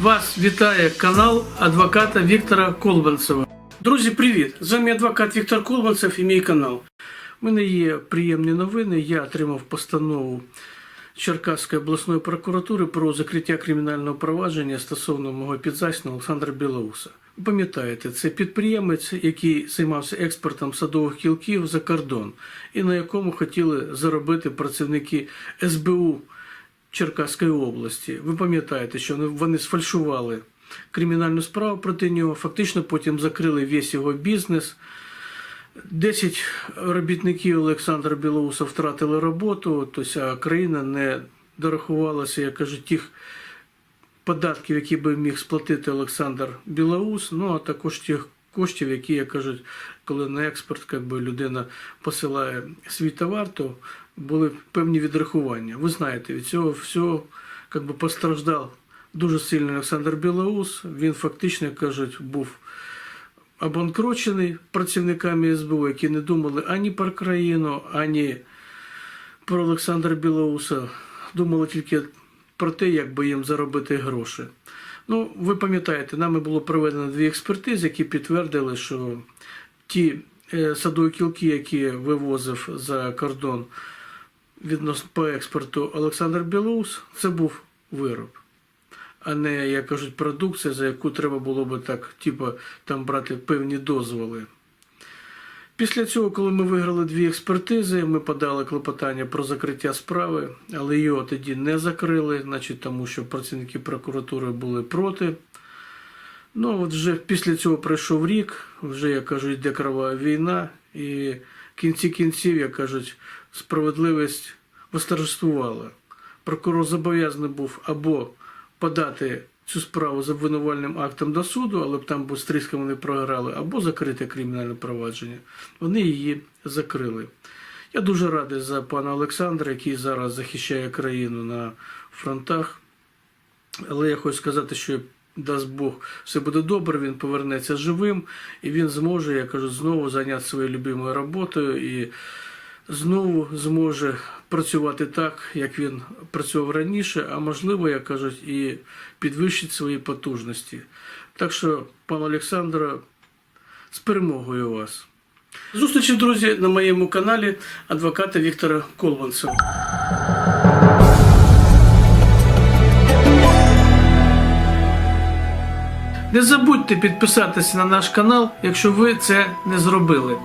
Вас вітає канал адвоката Віктора Колбанцева. Друзі, привіт! З вами адвокат Віктор Колбанцев і мій канал. У мене є приємні новини. Я отримав постанову Черкаської обласної прокуратури про закриття кримінального провадження стосовно мого підзасного Олександра Білоуса. Пам'ятаєте, це підприємець, який займався експортом садових кілків за кордон, і на якому хотіли заробити працівники СБУ Черкаської області. Ви пам'ятаєте, що вони- сфальшували кримінальну справу проти нього, фактично потім закрили весь його бізнес. 10 робітників Олександра Білоуса втратили роботу, тобто країна не дорахувалася, як кажуть, тих податків, які би міг сплатити Олександр Білоус, ну а також тих коштів, які, як кажуть, коли на експорт як би, людина посилає свій товар, то були певні відрахування. Ви знаєте, від цього всього як би, постраждав дуже сильно Олександр Білоус. Він фактично, як кажуть, був обанкрочений працівниками СБУ, які не думали ані про країну, ані про Олександра Білоуса. Думали тільки про те, як би їм заробити гроші. Ну, ви пам'ятаєте, нами було проведено дві експертизи, які підтвердили, що ті е, садові кілки, які вивозив за кордон відносно по експорту Олександр Білоус, це був вироб а не, як кажуть, продукція, за яку треба було би так, типу, там брати певні дозволи. Після цього, коли ми виграли дві експертизи, ми подали клопотання про закриття справи, але його тоді не закрили, значить, тому що працівники прокуратури були проти. Ну, от вже після цього пройшов рік, вже, як кажуть, йде крова війна, і в кінці кінців, як кажуть, справедливість восторжествувала. Прокурор зобов'язаний був або подати цю справу з обвинувальним актом до суду, але б там бо з тріском вони програли, або закрити кримінальне провадження. Вони її закрили. Я дуже радий за пана Олександра, який зараз захищає країну на фронтах. Але я хочу сказати, що дасть Бог, все буде добре, він повернеться живим і він зможе, я кажу, знову зайнятися своєю любимою роботою і знову зможе працювати так, як він працював раніше, а можливо, як кажуть, і підвищить свої потужності. Так що, пан Олександре, з перемогою вас. Зустрічі, друзі, на моєму каналі адвоката Віктора Колванцева. Не забудьте підписатися на наш канал, якщо ви це не зробили.